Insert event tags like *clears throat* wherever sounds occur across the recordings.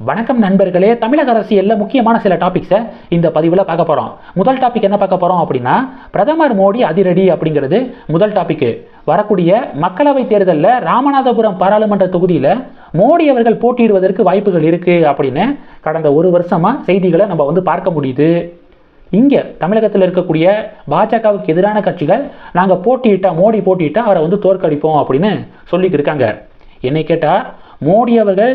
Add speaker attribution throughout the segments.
Speaker 1: வணக்கம் நண்பர்களே தமிழக அரசியலில் முக்கியமான சில டாபிக்ஸை இந்த பதிவில் பார்க்க போகிறோம் முதல் டாபிக் என்ன பார்க்க போகிறோம் அப்படின்னா பிரதமர் மோடி அதிரடி அப்படிங்கிறது முதல் டாபிக்கு வரக்கூடிய மக்களவைத் தேர்தலில் ராமநாதபுரம் பாராளுமன்ற தொகுதியில் மோடி அவர்கள் போட்டியிடுவதற்கு வாய்ப்புகள் இருக்குது அப்படின்னு கடந்த ஒரு வருஷமாக செய்திகளை நம்ம வந்து பார்க்க முடியுது. இங்கே தமிழகத்தில் இருக்கக்கூடிய பாஜகவுக்கு எதிரான கட்சிகள் நாங்கள் போட்டியிட்டா மோடி போட்டியிட்டா அவரை வந்து தோற்கடிப்போம் அப்படின்னு சொல்லிட்டு இருக்காங்க. என்னை கேட்டால் மோடி அவர்கள்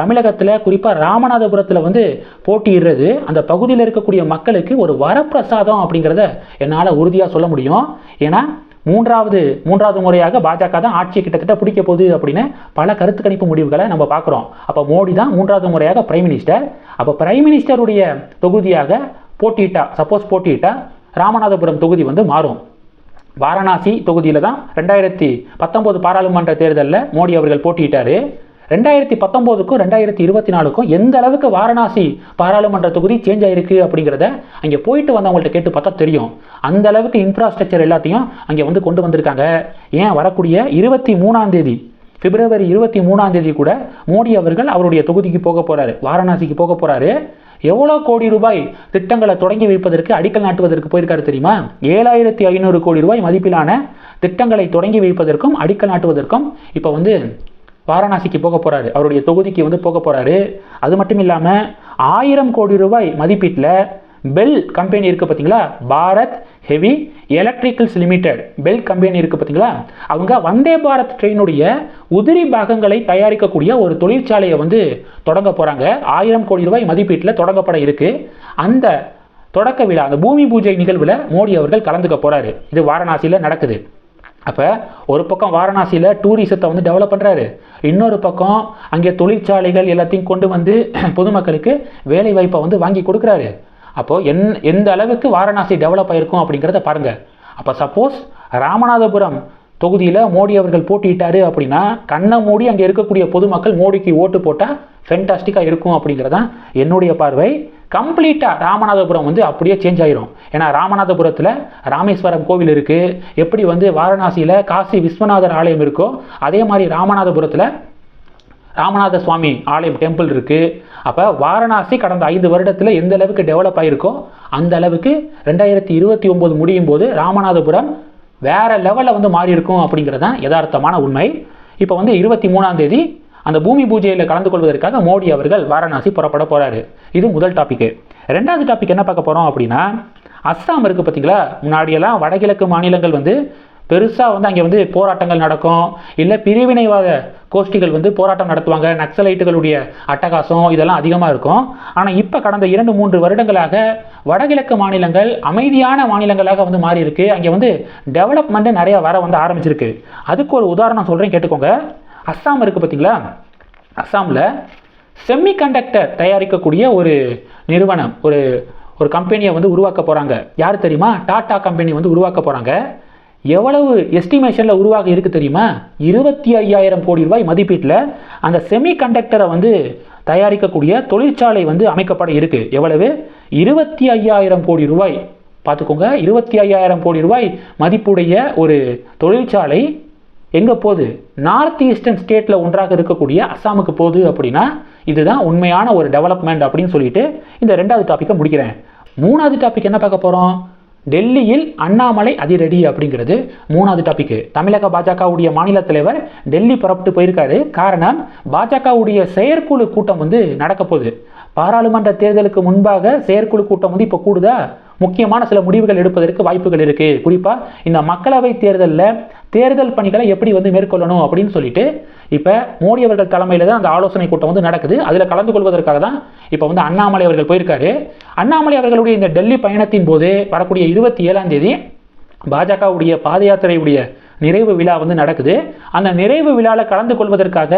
Speaker 1: தமிழகத்தில் குறிப்பாக ராமநாதபுரத்தில் வந்து போட்டியிடுறது அந்த பகுதியில் இருக்கக்கூடிய மக்களுக்கு ஒரு வரப்பிரசாதம் அப்படிங்கிறத என்னால் உறுதியாக சொல்ல முடியும். ஏன்னா மூன்றாவது மூன்றாவது முறையாக பாஜக தான் ஆட்சி கிட்டத்தட்ட பிடிக்க போகுது அப்படின்னு பல கருத்து கணிப்பு முடிவுகளை நம்ம பார்க்குறோம். அப்போ மோடி தான் மூன்றாவது முறையாக பிரைம் மினிஸ்டர். அப்போ பிரைம் மினிஸ்டருடைய தொகுதியாக போட்டியிட்டா சப்போஸ் போட்டியிட்டா ராமநாதபுரம் தொகுதி வந்து மாறும். வாரணாசி தொகுதியில் தான் ரெண்டாயிரத்தி பத்தொம்போது பாராளுமன்ற தேர்தலில் மோடி அவர்கள் போட்டியிட்டார். ரெண்டாயிரத்தி பத்தொம்போதுக்கும் ரெண்டாயிரத்தி இருபத்தி நாலுக்கும் எந்த அளவுக்கு வாரணாசி பாராளுமன்ற தொகுதி சேஞ்ச் ஆயிருக்கு அப்படிங்கிறத அங்கே போயிட்டு வந்தவங்கள்ட்ட கேட்டு பார்த்தா தெரியும். அந்த அளவுக்கு இன்ஃப்ராஸ்ட்ரக்சர் எல்லாத்தையும் அங்கே வந்து கொண்டு வந்திருக்காங்க. ஏன் வரக்கூடிய இருபத்தி மூணாம் தேதி பிப்ரவரி இருபத்தி மூணாம் தேதி கூட மோடி அவர்கள் அவருடைய தொகுதிக்கு போக போகிறாரு வாரணாசிக்கு போக போகிறாரு எவ்வளோ கோடி ரூபாய் திட்டங்களை தொடங்கி வைப்பதற்கு அடிக்கல் நாட்டுவதற்கு போயிருக்காரு தெரியுமா? ஏழாயிரத்தி ஐநூறு கோடி ரூபாய் மதிப்பிலான திட்டங்களை தொடங்கி வைப்பதற்கும் அடிக்கல் நாட்டுவதற்கும் இப்போ வந்து வாரணாசிக்கு போக போகிறாரு அவருடைய தொகுதிக்கு வந்து போக போகிறாரு அது மட்டும் இல்லாமல் ஆயிரம் கோடி ரூபாய் மதிப்பீட்டில் பெல் கம்பெனி இருக்குது பார்த்தீங்களா Bharat heavy electricals limited. BHEL company இருக்குது பார்த்தீங்களா அவங்க வந்தே பாரத் ட்ரெயினுடைய உதிரி பாகங்களை தயாரிக்கக்கூடிய ஒரு தொழிற்சாலையை வந்து தொடங்க போகிறாங்க ஆயிரம் கோடி ரூபாய் மதிப்பீட்டில் தொடங்கப்பட இருக்குது அந்த தொடக்க விழா அந்த பூமி பூஜை நிகழ்வில் மோடி அவர்கள் கலந்துக்க போகிறாரு இது வாரணாசியில் நடக்குது. அப்போ ஒரு பக்கம் வாரணாசியில் டூரிசத்தை வந்து டெவலப் பண்ணுறாரு இன்னொரு பக்கம் அங்கே தொழிற்சாலைகள் எல்லாத்தையும் கொண்டு வந்து *clears throat* பொதுமக்களுக்கு வேலை வாய்ப்பை வந்து வாங்கி கொடுக்குறாரு. அப்போது என் எந்த அளவுக்கு வாரணாசி டெவலப் ஆயிருக்கும் அப்படிங்கிறத பாருங்கள் அப்போ சப்போஸ் ராமநாதபுரம் தொகுதியில் மோடி அவர்கள் போட்டிட்டாரு அப்படின்னா கண்ணை மூடி அங்கே இருக்கக்கூடிய பொதுமக்கள் மோடிக்கு ஓட்டு போட்டால் ஃபென்டாஸ்டிக்காக இருக்கும் அப்படிங்கிறதான் என்னுடைய பார்வை. கம்ப்ளீட்டாக ராமநாதபுரம் வந்து அப்படியே சேஞ்ச் ஆயிரும். ஏன்னா ராமநாதபுரத்தில் ராமேஸ்வரம் கோவில் இருக்குது எப்படி வந்து வாரணாசியில் காசி விஸ்வநாதர் ஆலயம் இருக்கோ அதே மாதிரி ராமநாதபுரத்தில் ராமநாத சுவாமி ஆலயம் டெம்பிள் இருக்குது அப்போ வாரணாசி கடந்த ஐந்து வருடத்தில் எந்த அளவுக்கு டெவலப் ஆகிருக்கோ அந்த அளவுக்கு ரெண்டாயிரத்தி இருபத்தி ஒம்பது முடியும் போது ராமநாதபுரம் வேறு லெவலில் வந்து மாறி இருக்கும் அப்படிங்கிறது தான் யதார்த்தமான உண்மை. இப்போ வந்து இருபத்தி மூணாம் தேதி அந்த பூமி பூஜையில் கலந்து கொள்வதற்காக மோடி அவர்கள் வாரணாசி புறப்பட போகிறாரு இது முதல் டாபிக் ரெண்டாவது டாபிக் என்ன பார்க்க போகிறோம் அப்படின்னா அஸ்ஸாம் இருக்குது பார்த்தீங்களா? முன்னாடியெல்லாம் வடகிழக்கு மாநிலங்கள் வந்து பெருசாக வந்து அங்கே வந்து போராட்டங்கள் நடக்கும். இல்லை பிரிவினைவாத கோஷ்டிகள் வந்து போராட்டம் நடத்துவாங்க. நக்சலைட்டுகளுடைய அட்டகாசம் இதெல்லாம் அதிகமாக இருக்கும். ஆனால் இப்போ கடந்த இரண்டு மூன்று வருடங்களாக வடகிழக்கு மாநிலங்கள் அமைதியான மாநிலங்களாக வந்து மாறி இருக்கு அங்கே வந்து டெவலப்மெண்ட்டு நிறைய வர வந்து ஆரம்பிச்சிருக்கு. அதுக்கு ஒரு உதாரணம் சொல்கிறேன் கேட்டுக்கோங்க. அஸ்ஸாம் இருக்குது பார்த்தீங்களா? அஸ்ஸாமில் செமிகண்டக்டர் தயாரிக்கக்கூடிய ஒரு நிறுவனம் ஒரு ஒரு கம்பெனியை வந்து உருவாக்க போகிறாங்க யார் தெரியுமா? டாடா கம்பெனி வந்து உருவாக்க போகிறாங்க எவ்வளவு எஸ்டிமேஷனில் உருவாக இருக்குது தெரியுமா? இருபத்தி ஐயாயிரம் கோடி ரூபாய் மதிப்பீட்டில் அந்த செமி கண்டக்டரை வந்து தயாரிக்கக்கூடிய தொழிற்சாலை வந்து அமைக்கப்பட இருக்குது எவ்வளவு? இருபத்தி ஐயாயிரம் கோடி ரூபாய். பார்த்துக்கோங்க. இருபத்தி ஐயாயிரம் கோடி ரூபாய் மதிப்புடைய ஒரு தொழிற்சாலை எங்கே போகுது? நார்த் ஈஸ்டர்ன் ஸ்டேட்டில் ஒன்றாக இருக்கக்கூடிய அஸ்ஸாமுக்கு போகுது அப்படின்னா இதுதான் உண்மையான ஒரு டெவலப்மெண்ட் அப்படின்னு சொல்லிட்டு இந்த ரெண்டாவது டாப்பிக்கை முடிக்கிறேன். மூணாவது டாபிக் என்ன பார்க்க போகிறோம் டெல்லியில் அண்ணாமலை அதிரடி அப்படிங்கிறது மூணாவது டாபிக் தமிழக பாஜகவுடைய மாநில தலைவர் டெல்லி புறப்பட்டு போயிருக்காரு. காரணம் பாஜகவுடைய செயற்குழு கூட்டம் வந்து நடக்க போகுது. பாராளுமன்ற தேர்தலுக்கு முன்பாக செயற்குழு கூட்டம் வந்து இப்போ கூடுதா? முக்கியமான சில முடிவுகள் எடுப்பதற்கு வாய்ப்புகள் இருக்குது குறிப்பாக இந்த மக்களவை தேர்தலில் தேர்தல் பணிகளை எப்படி வந்து மேற்கொள்ளணும் அப்படின்னு சொல்லிட்டு இப்போ மோடி அவர்கள் தலைமையில் தான் அந்த ஆலோசனை கூட்டம் வந்து நடக்குது. அதில் கலந்து கொள்வதற்காக தான் இப்போ வந்து அண்ணாமலை அவர்கள் போயிருக்காரு. அண்ணாமலை அவர்களுடைய இந்த டெல்லி பயணத்தின் போது வரக்கூடிய இருபத்தி ஏழாம் தேதி பாஜகவுடைய பாத யாத்திரையுடைய நிறைவு விழா வந்து நடக்குது. அந்த நிறைவு விழாவில் கலந்து கொள்வதற்காக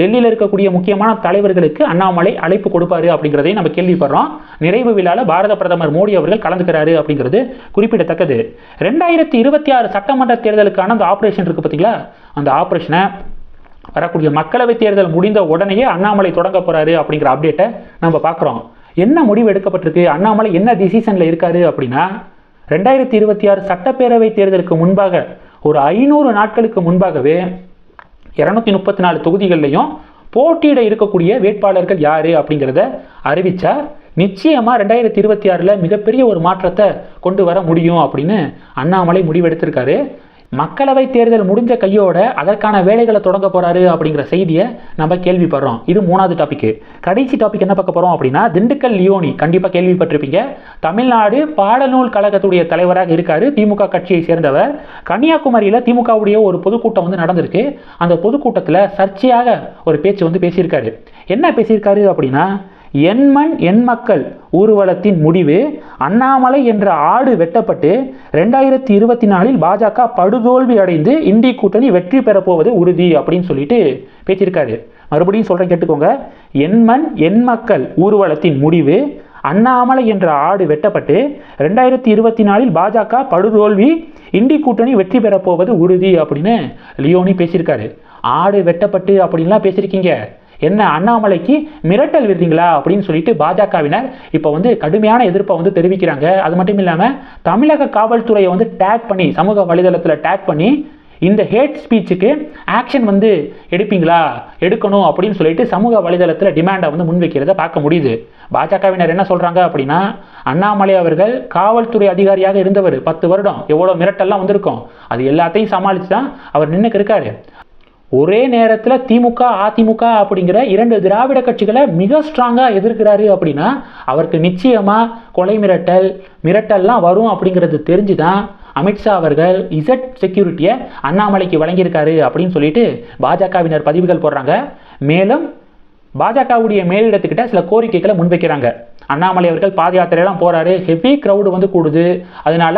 Speaker 1: டெல்லியில் இருக்கக்கூடிய முக்கியமான தலைவர்களுக்கு அண்ணாமலை அழைப்பு கொடுப்பாரு அப்படிங்கிறதையும் நம்ம கேள்விப்படுறோம். நிறைவு விழாவில் பாரத பிரதமர் மோடி அவர்கள் கலந்துக்கிறாரு அப்படிங்கிறது குறிப்பிடத்தக்கது. ரெண்டாயிரத்தி இருபத்தி ஆறு சட்டமன்ற தேர்தலுக்கான அந்த ஆப்ரேஷன் இருக்குது பார்த்தீங்களா அந்த ஆப்ரேஷனை வரக்கூடிய மக்களவை தேர்தல் முடிந்த உடனேயே அண்ணாமலை தொடங்க போகிறாரு அப்படிங்கிற அப்டேட்டை நம்ம பார்க்குறோம் என்ன முடிவு எடுக்கப்பட்டிருக்கு? அண்ணாமலை என்ன டிசிஷனில் இருக்காரு அப்படின்னா ரெண்டாயிரத்தி இருபத்தி ஆறு சட்டப்பேரவை தேர்தலுக்கு முன்பாக ஒரு ஐநூறு நாட்களுக்கு முன்பாகவே இரநூத்தி முப்பத்தி நாலு தொகுதிகள்லையும் போட்டியிட இருக்கக்கூடிய வேட்பாளர்கள் யாரு அப்படிங்கிறத அறிவிச்சார். நிச்சயமா ரெண்டாயிரத்தி இருபத்தி ஆறில் மிகப்பெரிய ஒரு மாற்றத்தை கொண்டு வர முடியும் அப்படின்னு அண்ணாமலை முடிவெடுத்திருக்காரு. மக்களவை தேர்தல் முடிஞ்ச கையோட அதற்கான வேலைகளை தொடங்க போறாரு அப்படிங்கிற செய்தியை நம்ம கேள்விப்படுறோம். இது மூணாவது டாபிக் கடைசி டாபிக் என்ன பார்க்க போறோம் அப்படின்னா திண்டுக்கல் லியோனி. கண்டிப்பா கேள்விப்பட்டிருப்பீங்க. தமிழ்நாடு பாடநூல் கழகத்துடைய தலைவராக இருக்காரு. திமுக கட்சியை சேர்ந்தவர். கன்னியாகுமரியில திமுகவுடைய ஒரு பொதுக்கூட்டம் வந்து நடந்திருக்கு. அந்த பொதுக்கூட்டத்தில் சர்ச்சையாக ஒரு பேச்சு வந்து பேசியிருக்காரு. என்ன பேசியிருக்காரு அப்படின்னா எண்மண் எண்மக்கள் ஊர்வலத்தின் முடிவு அண்ணாமலை என்ற ஆடு வெட்டப்பட்டு ரெண்டாயிரத்தி இருபத்தி நாலில் பாஜக படுதோல்வி அடைந்து இந்தி கூட்டணி வெற்றி பெறப்போவது உறுதி அப்படின்னு சொல்லிட்டு பேசியிருக்காரு. மறுபடியும் சொல்கிறேன் கேட்டுக்கோங்க. எண்மண் எண்மக்கள் ஊர்வலத்தின் முடிவு அண்ணாமலை என்ற ஆடு வெட்டப்பட்டு ரெண்டாயிரத்தி இருபத்தி நாலில் பாஜக படுதோல்வி இண்டி கூட்டணி வெற்றி பெறப்போவது உறுதி அப்படின்னு லியோனி பேசியிருக்காரு. ஆடு வெட்டப்பட்டு அப்படின்லாம் பேசியிருக்கீங்க. என்ன அண்ணாமலைக்கு மிரட்டல் விடுறீங்களா அப்படின்னு சொல்லிட்டு பாஜகவினர் இப்போ வந்து கடுமையான எதிர்ப்பை வந்து தெரிவிக்கிறாங்க. அது மட்டும் இல்லாமல் தமிழக காவல்துறையை வந்து டேக் பண்ணி சமூக வலைதளத்தில் டேக் பண்ணி இந்த ஹேட் ஸ்பீச்சுக்கு ஆக்ஷன் வந்து எடுப்பீங்களா? எடுக்கணும் அப்படின்னு சொல்லிட்டு சமூக வலைதளத்தில் டிமாண்டை வந்து முன்வைக்கிறத பார்க்க முடியுது. பாஜகவினர் என்ன சொல்கிறாங்க அப்படின்னா அண்ணாமலை அவர்கள் காவல்துறை அதிகாரியாக இருந்தவர். பத்து வருடம் எவ்வளோ மிரட்டெல்லாம் வந்திருக்கும். அது எல்லாத்தையும் சமாளித்து தான் அவர் நின்றுக்கு இருக்காரு ஒரே நேரத்தில் திமுக அதிமுக அப்படிங்கிற இரண்டு திராவிட கட்சிகளை மிக ஸ்ட்ராங்காக எதிர்க்கிறாரு அப்படின்னா அவருக்கு நிச்சயமாக கொலை மிரட்டல் மிரட்டல்லாம் வரும் அப்படிங்கிறது தெரிஞ்சு தான் அமித்ஷா அவர்கள் இசட் செக்யூரிட்டியை அண்ணாமலைக்கு வழங்கியிருக்காரு அப்படின்னு சொல்லிட்டு பாஜகவினர் பதிவுகள் போடுறாங்க. மேலும் பாஜகவுடைய மேலிடத்துக்கிட்ட சில கோரிக்கைகளை முன்வைக்கிறாங்க. அண்ணாமலை அவர்கள் பாத யாத்திரையெல்லாம் போகிறாரு ஹெவி க்ரௌடு வந்து கூடுது. அதனால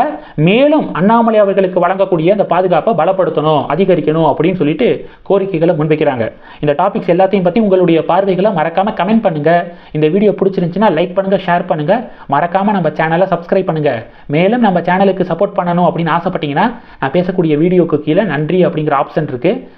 Speaker 1: மேலும் அண்ணாமலை அவர்களுக்கு வழங்கக்கூடிய அந்த பாதுகாப்பை பலப்படுத்தணும் அதிகரிக்கணும் அப்படின்னு சொல்லிட்டு கோரிக்கைகளை முன்வைக்கிறாங்க. இந்த டாபிக்ஸ் எல்லாத்தையும் பற்றி உங்களுடைய பார்வைகளை மறக்காமல் கமெண்ட் பண்ணுங்கள் இந்த வீடியோ பிடிச்சிருந்துச்சுன்னா லைக் பண்ணுங்கள் ஷேர் பண்ணுங்கள் மறக்காமல் நம்ம சேனலை சப்ஸ்கிரைப் பண்ணுங்கள் மேலும் நம்ம சேனலுக்கு சப்போர்ட் பண்ணணும் அப்படின்னு ஆசைப்பட்டீங்கன்னா நான் பேசக்கூடிய வீடியோக்கு கீழே நன்றி அப்படிங்கிற ஆப்ஷன் இருக்குது